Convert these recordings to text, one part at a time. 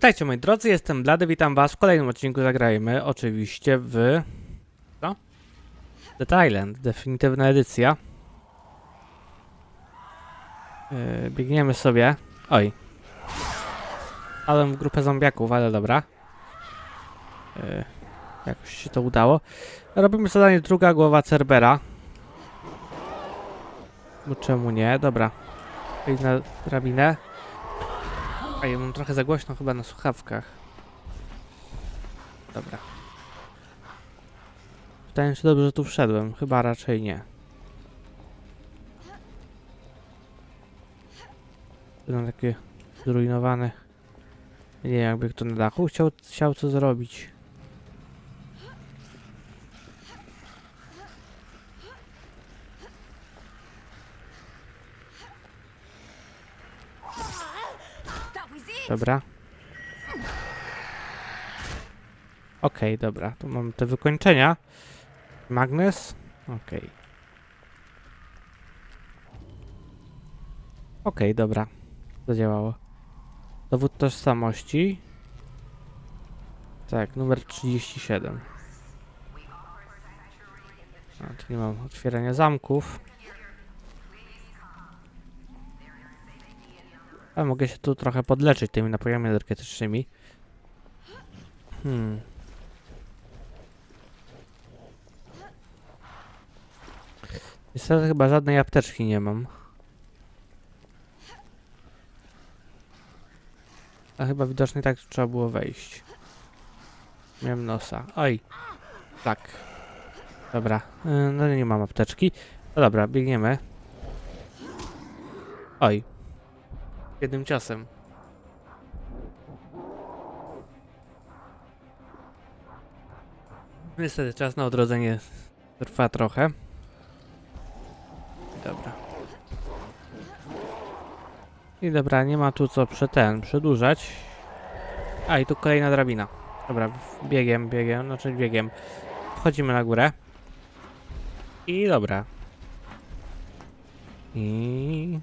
Witajcie moi drodzy, jestem Blady, witam was w kolejnym odcinku Zagrajmy, oczywiście w... co? The Island, definitywna edycja. Yy, biegniemy sobie... Oj. Ale w grupę zombiaków, ale dobra. Yy, jakoś się to udało. Robimy zadanie druga głowa Cerbera. Bo czemu nie? Dobra. Wejdź na drabinę. A ja mam trochę za głośno chyba na słuchawkach. Dobra. Pytanie, czy dobrze tu wszedłem? Chyba raczej nie. Będą takie zrujnowane. Nie jakby kto na dachu chciał, chciał co zrobić. Dobra. Okej, dobra. Tu mamy te wykończenia. Magnes. Okej. Okej, dobra. Zadziałało. Dowód tożsamości. Tak, numer 37. A, tu nie mam otwierania zamków. Ale mogę się tu trochę podleczyć tymi napojami energetycznymi. Hmm. Niestety chyba żadnej apteczki nie mam. A chyba widocznie tak trzeba było wejść. Miałem nosa. Oj. Tak. Dobra. y, No nie mam apteczki. No dobra, biegniemy. Oj. Jednym ciosem. Niestety czas na odrodzenie trwa trochę. Dobra. I dobra, nie ma tu co prze ten, przedłużać. A i tu kolejna drabina. Dobra, biegiem, biegiem, znaczy biegiem. Wchodzimy na górę. I dobra. I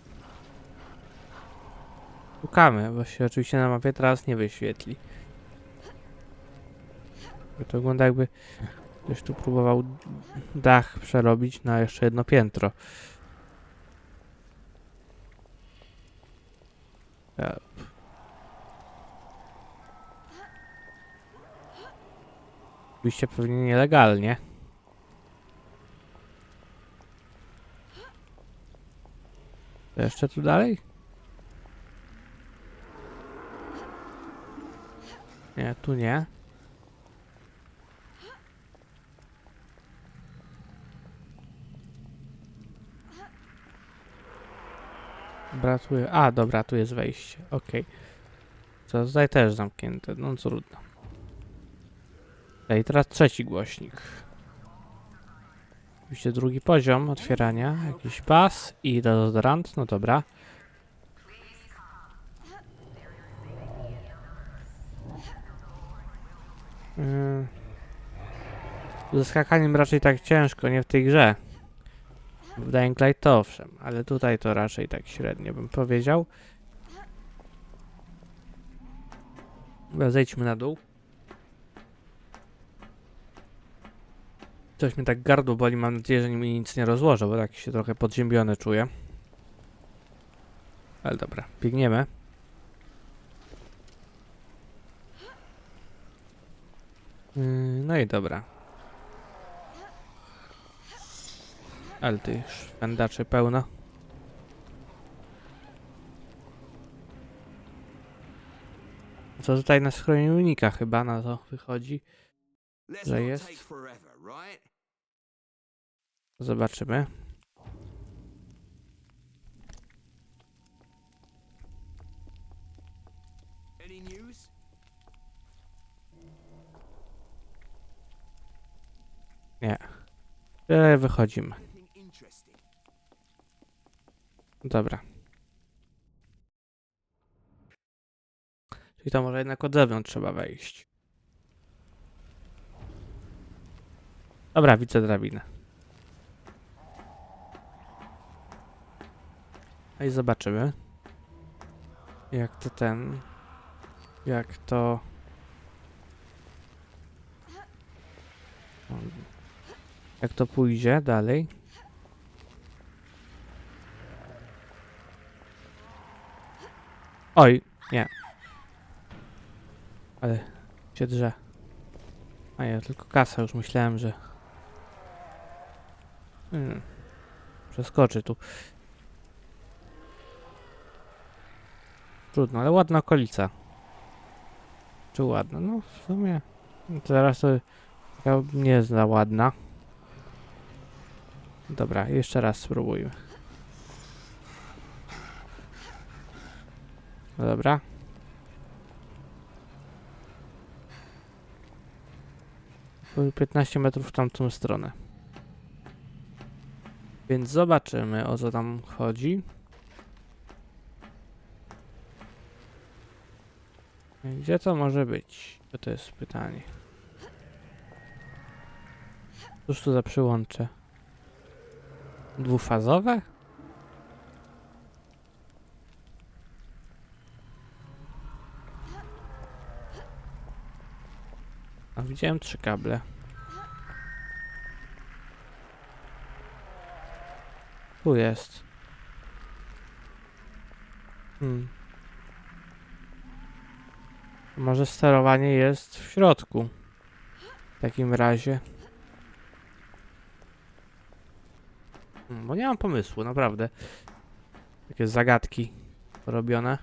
Szukamy, bo się oczywiście na mapie teraz nie wyświetli. To wygląda jakby ktoś tu próbował dach przerobić na jeszcze jedno piętro. Oczywiście pewnie nielegalnie. To jeszcze tu dalej? Tu nie. Dobra, tu A, dobra, tu jest wejście. Okej. Co tutaj też zamknięte. No trudno. I teraz trzeci głośnik. Oczywiście drugi poziom otwierania. Jakiś pas i dezodorant. No dobra. Yy. Ze skakaniem raczej tak ciężko, nie w tej grze. W Dying Light to owszem, ale tutaj to raczej tak średnio bym powiedział. Dobra, zejdźmy na dół. Coś mi tak gardło boli, mam nadzieję, że mi nic nie rozłożę, bo tak się trochę podziębiony czuję. Ale dobra, biegniemy. No i dobra. Ale tych szwendaczy pełno. Co tutaj na schronieniu unika chyba na to wychodzi. Że jest? Zobaczymy. E, wychodzimy. Anything interesting? Dobra. Czyli to może jednak od zewnątrz trzeba wejść. Dobra, widzę drabinę. No i zobaczymy. Jak to ten jak to... Jak to pójdzie dalej. Oj, nie. Ale się drze. A ja tylko kasa, już myślałem, że... Hmm. Przeskoczy tu. Trudno, ale ładna okolica. Czy ładna? No w sumie. Teraz to taka nie za ładna. Dobra, jeszcze raz spróbujmy. No Dobra. Były 15 metrów w tamtą stronę. Więc zobaczymy o co tam chodzi. Gdzie to może być? To, jest pytanie. Cóż tu za przyłącze? Dwufazowe? A widziałem trzy kable. Tu jest. Hmm. Może sterowanie jest w środku. W takim razie. Bo nie mam pomysłu, naprawdę. Takie zagadki robione.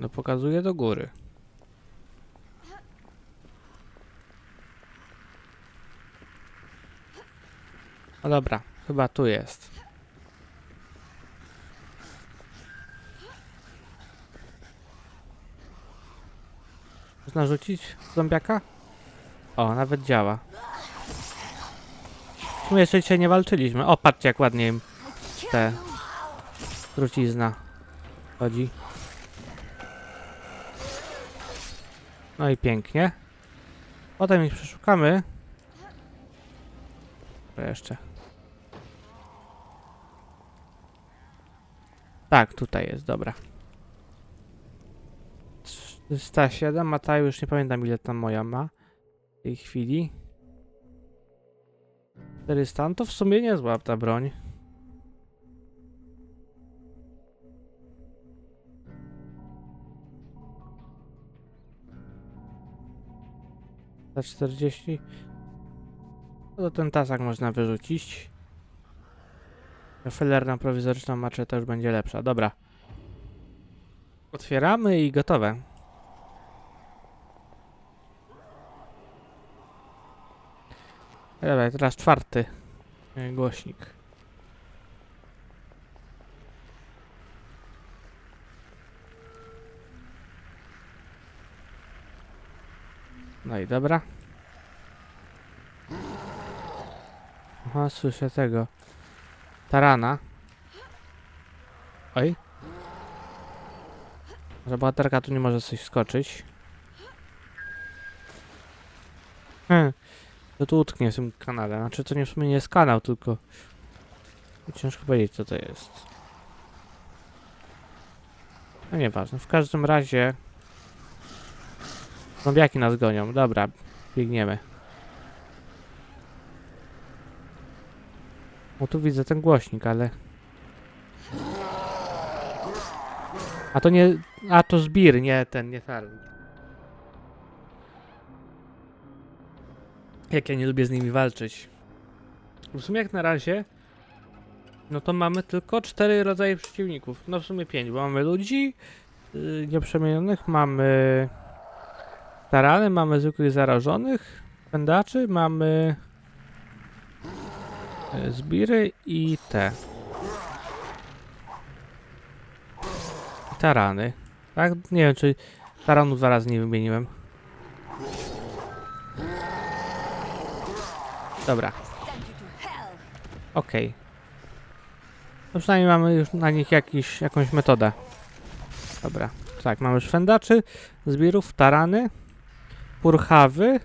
No pokazuje do góry. No dobra, chyba tu jest. Można rzucić zombiaka? O, nawet działa. Sumie jeszcze dzisiaj nie walczyliśmy. O, patrzcie jak ładnie im te trucizna chodzi. No i pięknie. Potem ich przeszukamy. To jeszcze. Tak, tutaj jest, dobra. 307, a ta już nie pamiętam ile tam moja ma. W tej chwili. 400, no to w sumie niezła ta broń. Za 40. No to ten tasak można wyrzucić. Felerna prowizoryczna maczeta już będzie lepsza. Dobra. Otwieramy i gotowe. Dobra, teraz czwarty e, głośnik. No i dobra. Aha, słyszę tego. Tarana. Oj. Że bohaterka tu nie może coś skoczyć. Hmm. To tu utknie w tym kanale. Znaczy to nie w sumie nie jest kanał, tylko... Ciężko powiedzieć co to jest. No nieważne. W każdym razie... Zombiaki nas gonią. Dobra, biegniemy. O tu widzę ten głośnik, ale... A to nie... A to zbir, nie ten, nie targ. Jak ja nie lubię z nimi walczyć. W sumie jak na razie... No to mamy tylko cztery rodzaje przeciwników. No w sumie pięć, bo mamy ludzi yy, nieprzemienionych, mamy... Tarany, mamy zwykłych zarażonych, pędaczy, mamy... E, Zbiry i te. Tarany. Tak? Nie wiem, czy taranu dwa razy nie wymieniłem. Dobra. Okej. Okay. No przynajmniej mamy już na nich jakiś, jakąś metodę. Dobra. Tak, mamy szwendaczy, zbirów, tarany, purchawy,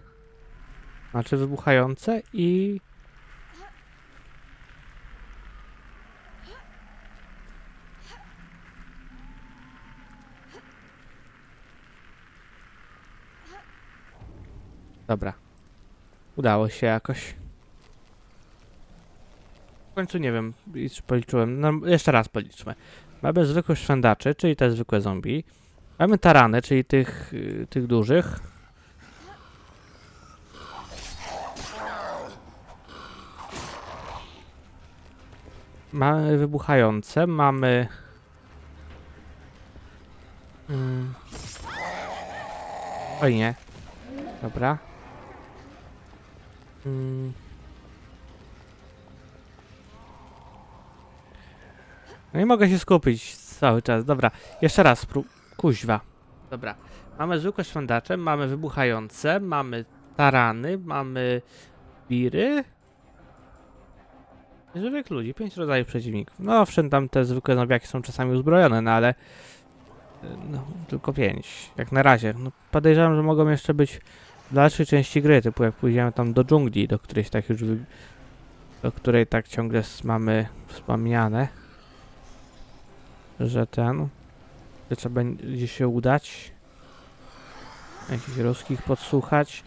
znaczy wybuchające i... Dobra. Udało się jakoś. W końcu nie wiem, policzyłem. No, jeszcze raz policzmy. Mamy zwykłych szwandaczy, czyli te zwykłe zombie. Mamy tarany, czyli tych, y, tych dużych. Mamy wybuchające, mamy... Mm. Oj nie. Dobra. Mm. No i mogę się skupić cały czas. Dobra, jeszcze raz spró... Kuźwa. Dobra. Mamy zwykłe szwandacze, mamy wybuchające, mamy tarany, mamy biry. Żywych ludzi, pięć rodzajów przeciwników. No owszem, tam te zwykłe zombiaki są czasami uzbrojone, no ale... y, No, tylko pięć. Jak na razie. No, podejrzewam, że mogą jeszcze być w dalszej części gry, typu jak pójdziemy tam do dżungli, do którejś tak już... Wy... Do której tak ciągle mamy wspomniane. Że ten... Że trzeba będzie się udać. Jakichś ruskich podsłuchać.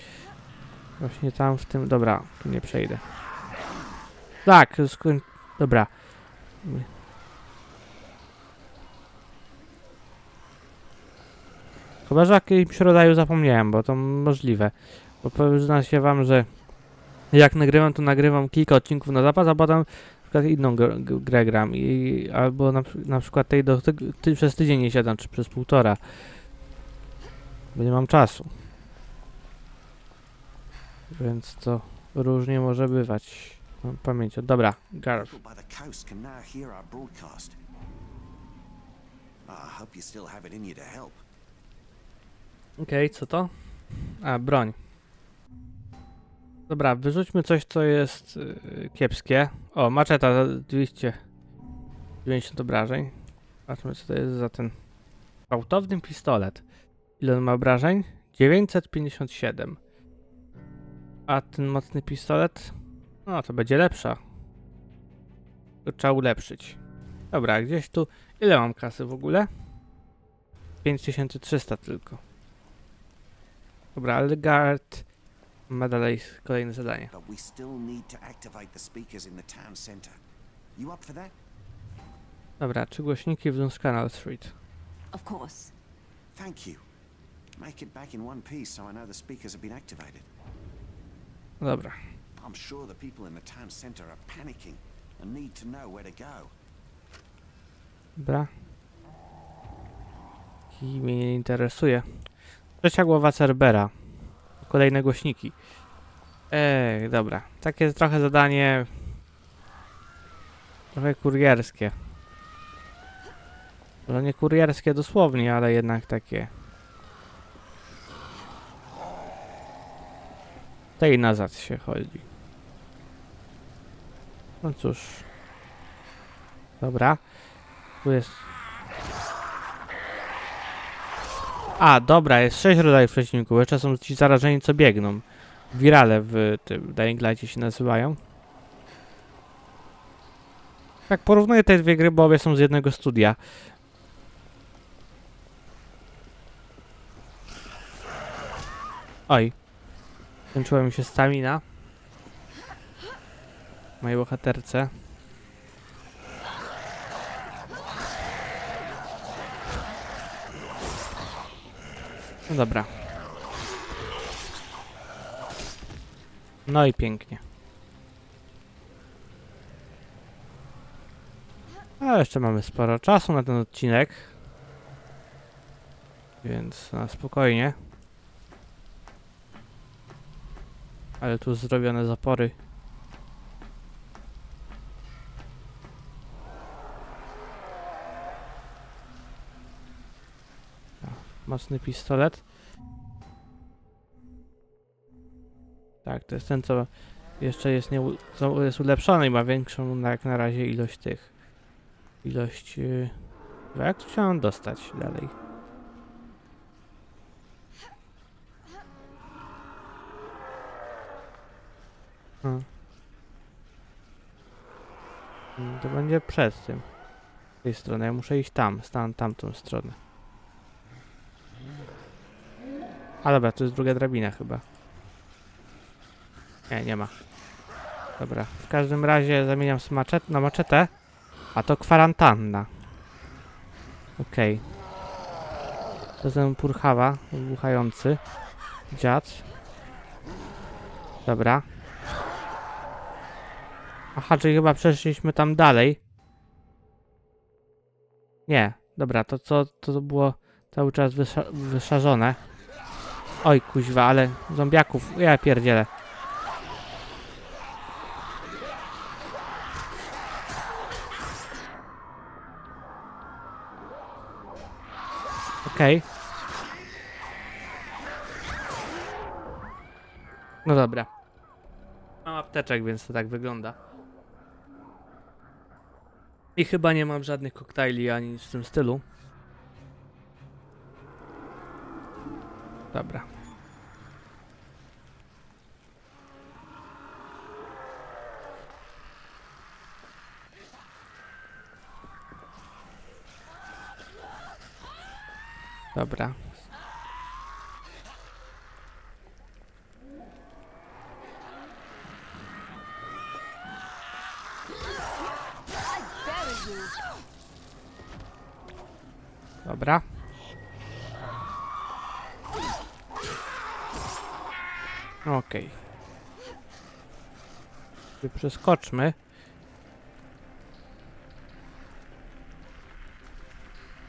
Właśnie tam w tym... Dobra, tu nie przejdę. Tak, skoń... Dobra. Chyba, że jakimś rodzaju zapomniałem, bo to możliwe. Bo przyznam się wam, że jak nagrywam, to nagrywam kilka odcinków na zapas, a potem przykład inną gr- g- grę gram i albo na, na przykład tej do, ty, przez tydzień nie siadam, czy przez półtora. Bo nie mam czasu. Więc to różnie może bywać. Mam pamięć. Dobra, Garf. Help. Okej, co to? A, broń. Dobra, wyrzućmy coś, co jest yy, kiepskie. O, maczeta za 290 obrażeń. Zobaczmy, co to jest za ten gwałtowny pistolet. Ile on ma obrażeń? 957. A ten mocny pistolet? No, to będzie lepsza. To trzeba ulepszyć. Dobra, gdzieś tu... Ile mam kasy w ogóle? 5300 tylko. Dobra, ale Gart ma dalej kolejne zadanie. But we still need to activate the speakers in the town centre. You up for that? Dobra, czy głośniki w Canal Street? Of course. Thank you. Make it back in one piece so I know the speakers have been activated. Dobra. I'm sure the people in the town centre are panicking and need to know where to go. Dobra. I mnie nie interesuje. Trzecia głowa Cerbera. Kolejne głośniki. Ej, dobra. Takie trochę zadanie... Trochę kurierskie. Może nie kurierskie dosłownie, ale jednak takie... Tej nazad się chodzi. No cóż. Dobra. Tu jest... A, dobra, jest sześć rodzajów przeciwników. Jeszcze są ci zarażeni, co biegną. Wirale w tym Dying Light'cie się nazywają. Jak porównuję te dwie gry, bo obie są z jednego studia. Oj. Kończyła mi się stamina. Mojej bohaterce. No dobra. No i pięknie. A jeszcze mamy sporo czasu na ten odcinek. Więc na spokojnie. Ale tu zrobione zapory. Mocny pistolet. Tak, to jest ten, co jeszcze jest, nie, co jest ulepszony i ma większą jak na razie ilość tych. Ilość... Yy, jak chciałem dostać dalej? Hmm. Mm, To będzie przed tym. Z tej strony. Ja muszę iść tam, stan tamtą stronę. A dobra, to jest druga drabina chyba. Nie, nie ma. Dobra, w każdym razie zamieniam sobie maczet na maczetę, a to kwarantanna. Okej. To ten purchawa, wybuchający. Dziad. Dobra. Aha, czyli chyba przeszliśmy tam dalej. Nie, dobra, to co to było cały czas wysza wyszarzone. Oj, kuźwa, ale zombiaków, ja pierdzielę. Okej. No dobra. Mam apteczek, więc to tak wygląda. I chyba nie mam żadnych koktajli ani w tym stylu. Dobra. Dobra. Dobra. Okej. Okay. Przeskoczmy.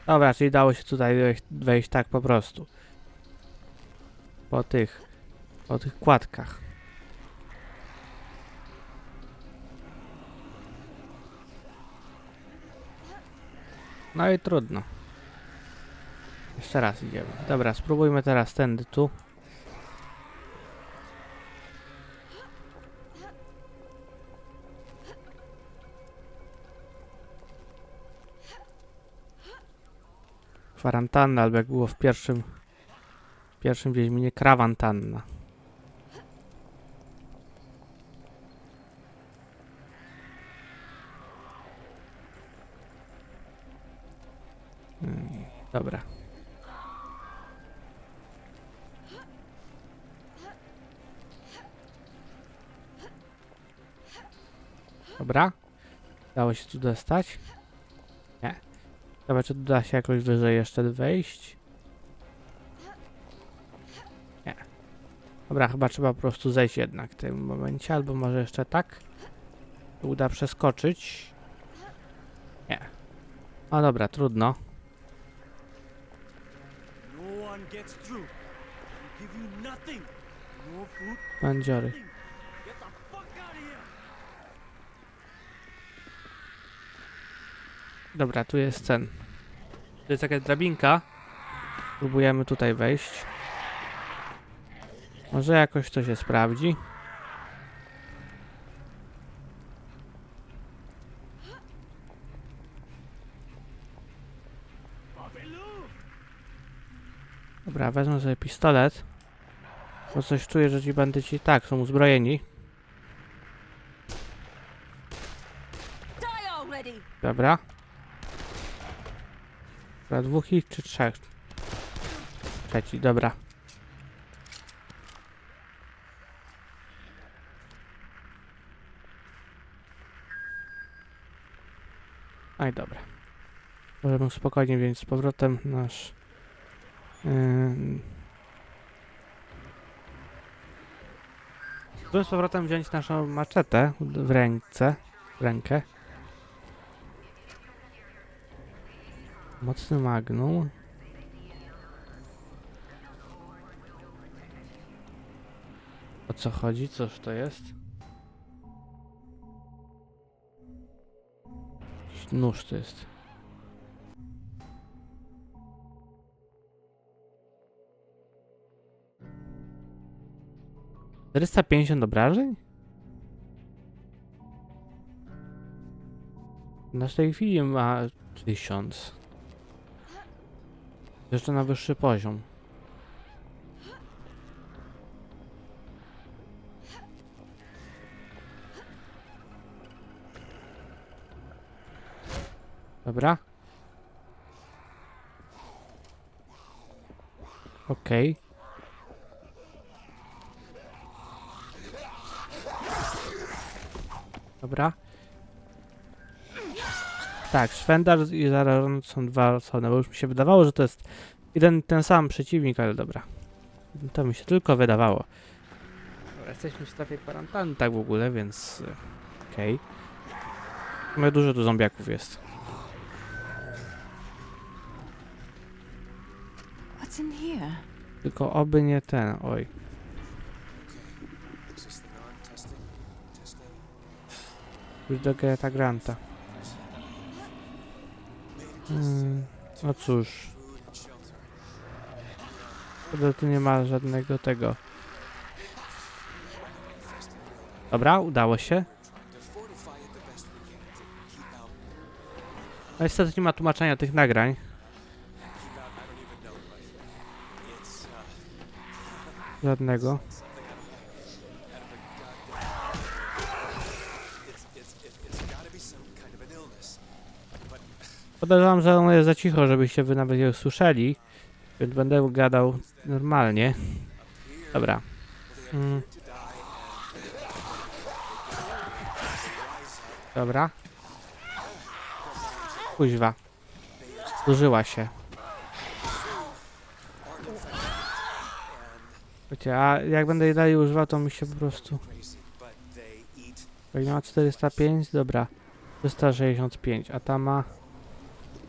Dobra, czyli dało się tutaj wejść, tak po prostu. Po tych, po tych kładkach. No i trudno. Jeszcze raz idziemy. Dobra, spróbujmy teraz tędy tu. Kwarantanna, albo jak było w pierwszym w pierwszym Wiedźminie, krawantanna. Hmm, dobra. Dobra. Dało się tu dostać? Dobra, czy da się jakoś wyżej jeszcze wejść? Nie. Dobra, chyba trzeba po prostu zejść jednak w tym momencie, albo może jeszcze tak. Uda przeskoczyć. Nie. No dobra, trudno. No one gets through. We give you nothing. No food. Bandziory. nothing. Get the fuck out of here. Dobra, tu jest ten. Tu jest jakaś drabinka. Próbujemy tutaj wejść. Może jakoś to się sprawdzi. Dobra, wezmę sobie pistolet. Bo coś czuję, że ci bandyci tak są uzbrojeni. Dobra. Dobra, dwóch ich czy trzech? Trzeci, dobra. Aj, dobra. Możemy spokojnie wziąć z powrotem nasz... Yy... Z powrotem wziąć naszą maczetę w ręce. W rękę. Mocny magnum. O co chodzi? Coż to jest? Jakiś nóż to jest. Czterysta pięćdziesiąt obrażeń? Na tej chwili ma tysiąc. Jeszcze na wyższy poziom. Dobra. Okej. Dobra. Tak, Szwendar i Zarażony są dwa osobne, bo już mi się wydawało, że to jest jeden ten sam przeciwnik, ale dobra. To mi się tylko wydawało. Jesteśmy w strefie kwarantanny tak w ogóle, więc... e, Okej. Okay. Dużo tu zombiaków jest. What's in here? Tylko oby nie ten, oj. Już do Greta Granta. Hmm, no cóż. Chyba tu nie ma żadnego tego. Dobra, udało się. No niestety nie ma tłumaczenia tych nagrań. Żadnego. Podejrzewam, że on jest za cicho, żebyście wy nawet je słyszeli, więc będę gadał normalnie. Dobra. Mm. Dobra. Kuźwa. Zużyła się. Wiecie, a jak będę jej dalej używał, to mi się po prostu... Jak ma 405, dobra. 365, a ta ma...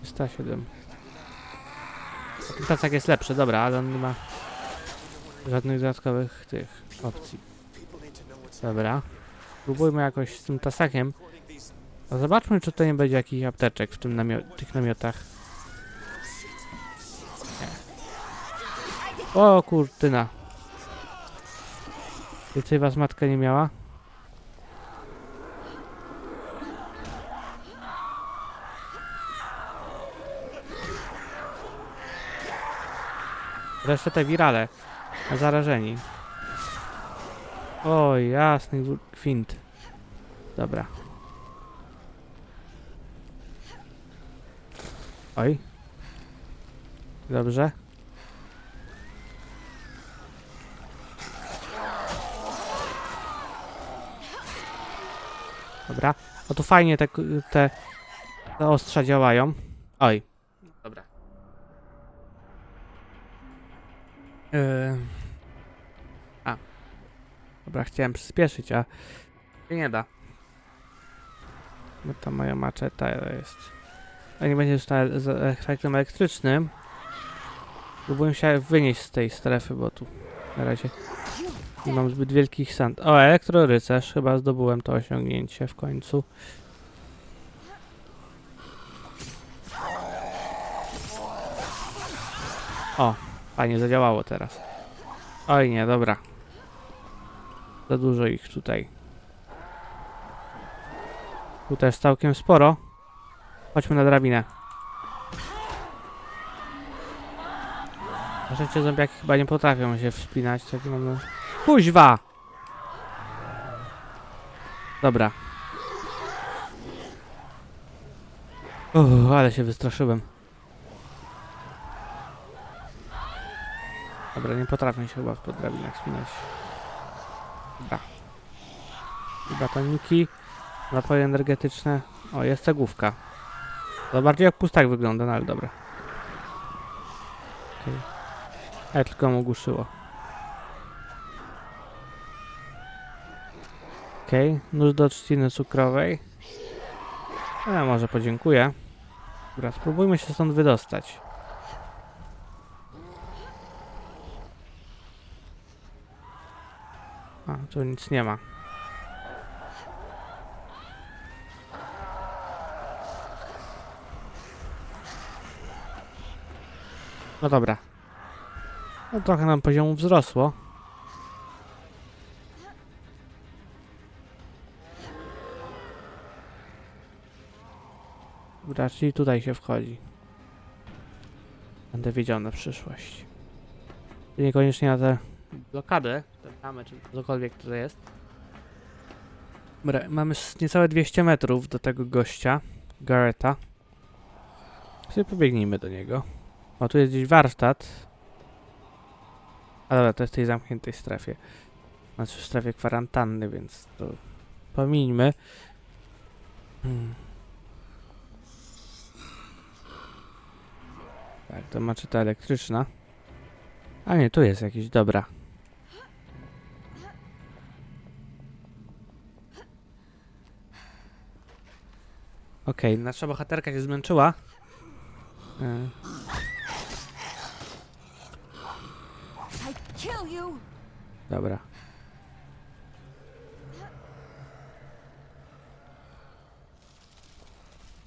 307. A ten tacek jest lepszy, dobra, ale on nie ma żadnych dodatkowych tych opcji. Dobra. Próbujmy jakoś z tym tasakiem. A zobaczmy, czy to nie będzie jakiś apteczek w tym namio tych namiotach. Nie. O kurtyna. Więcej was matka nie miała? Wreszcie te wirale. Zarażeni. O, jasny gwint. Dobra. Oj. Dobrze. Dobra. O tu fajnie te, te, te ostrza działają. Oj. Yy. A. Dobra, chciałem przyspieszyć, a się nie da. Bo ta moja maczeta jest. A nie będzie już z efektem elektrycznym. Próbuję się wynieść z tej strefy, bo tu na razie nie mam zbyt wielkich sand. O, elektrorycerz. Chyba zdobyłem to osiągnięcie w końcu. O, fajnie zadziałało teraz. Oj nie, dobra. Za dużo ich tutaj. Tu też całkiem sporo. Chodźmy na drabinę. Na szczęście zombiaki chyba nie potrafią się wspinać, tak mamy... Kuźwa! Dobra. Uff, ale się wystraszyłem. Dobra, nie potrafię się chyba po drabinach wspinać. Dobra. Batoniki, napoje energetyczne. O, jest cegłówka. To bardziej jak pustak wygląda, no ale dobra. Okay. tylko mu ogłuszyło. Okej, okay. nóż do trzciny cukrowej. A może podziękuję. Dobra, spróbujmy się stąd wydostać. A, tu nic nie ma. No dobra. No trochę nam poziomu wzrosło. Dobra, czyli tutaj się wchodzi. Będę wiedział na przyszłość. Niekoniecznie na tę blokadę, tę tamę, czy cokolwiek to jest. Dobra, mamy niecałe 200 metrów do tego gościa, Gareta. Sobie pobiegnijmy do niego. O, tu jest gdzieś warsztat. A dobra, to jest w tej zamkniętej strefie. Znaczy w strefie kwarantanny, więc to pomińmy. Hmm. Tak, to maczeta elektryczna. A nie, tu jest jakiś, dobra. Okej, nasza bohaterka się zmęczyła. E. Dobra.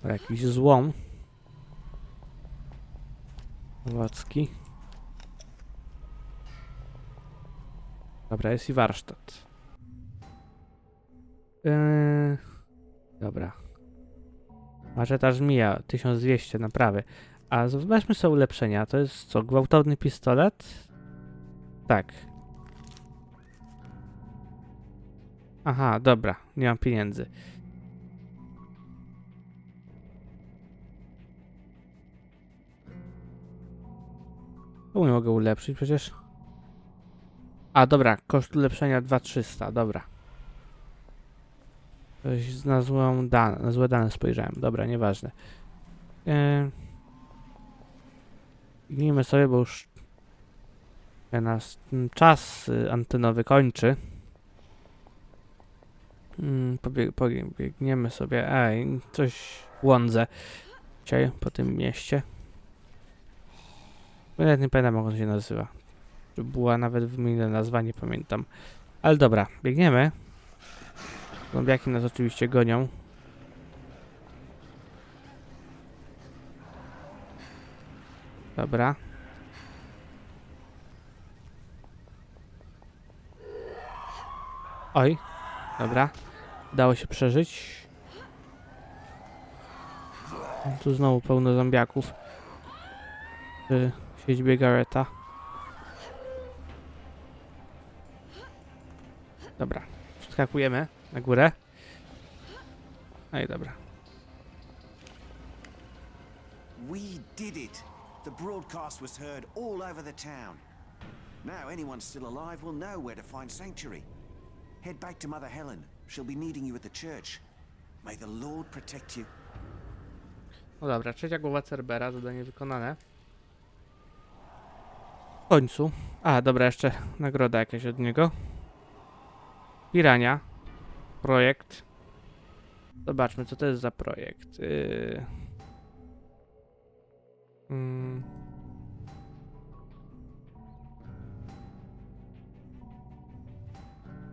Dobra, Jakiś złom. Owocki. Dobra, jest i warsztat. Yy, dobra. Maczeta żmija, 1200 naprawy. A zobaczmy sobie ulepszenia. To jest co, gwałtowny pistolet? Tak. Aha, dobra, nie mam pieniędzy. Tu nie mogę ulepszyć przecież. A dobra, koszt ulepszenia 2300, dobra. Na złą dane, na złe dane spojrzałem. Dobra, nieważne. Yy... Biegnijmy sobie, bo już się nas mm, czas y, antenowy kończy. Mm, pobieg, pobieg, biegniemy sobie. Ej, coś łądzę dzisiaj po tym mieście. Nawet nie pamiętam jak on się nazywa. Była nawet wymieniona nazwa, nie pamiętam. Ale dobra, biegniemy. Zombiaki nas oczywiście gonią. Dobra. Oj, dobra. Dało się przeżyć. Tu znowu pełno zombiaków. W siedzibie Gareta. Dobra, wskakujemy na górę. No i dobra. We did it! The broadcast was heard all over the town. Now anyone still alive will know where to find sanctuary. Head back to Mother Helen. She'll be needing you at the church. May the Lord protect you. No dobra, trzecia głowa Cerbera, zadanie wykonane. W końcu. A, dobra, jeszcze nagroda jakaś od niego. Pirania. Projekt. Zobaczmy, co to jest za projekt. Yy... Mm.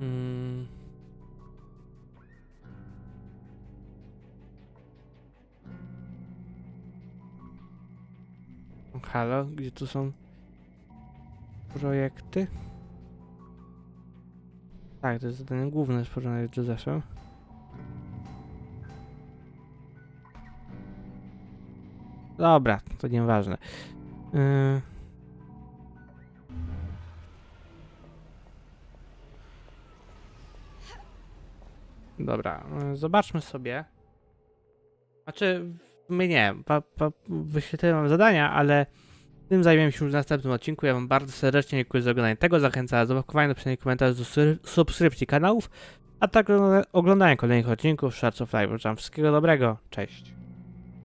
Mm. Halo, gdzie tu są projekty? Tak, to jest zadanie główne porównania z Josephem. Dobra, to nieważne. Yy... Dobra, zobaczmy sobie. Znaczy, my nie, pa, pa, zadania, ale tym zajmiemy się już w następnym odcinku. Ja wam bardzo serdecznie dziękuję za oglądanie tego. Zachęcam do zabawkowania, napisania komentarzy, do subskrypcji kanałów, a także oglądania kolejnych odcinków Shards of Life. Życzę wszystkiego dobrego. Cześć.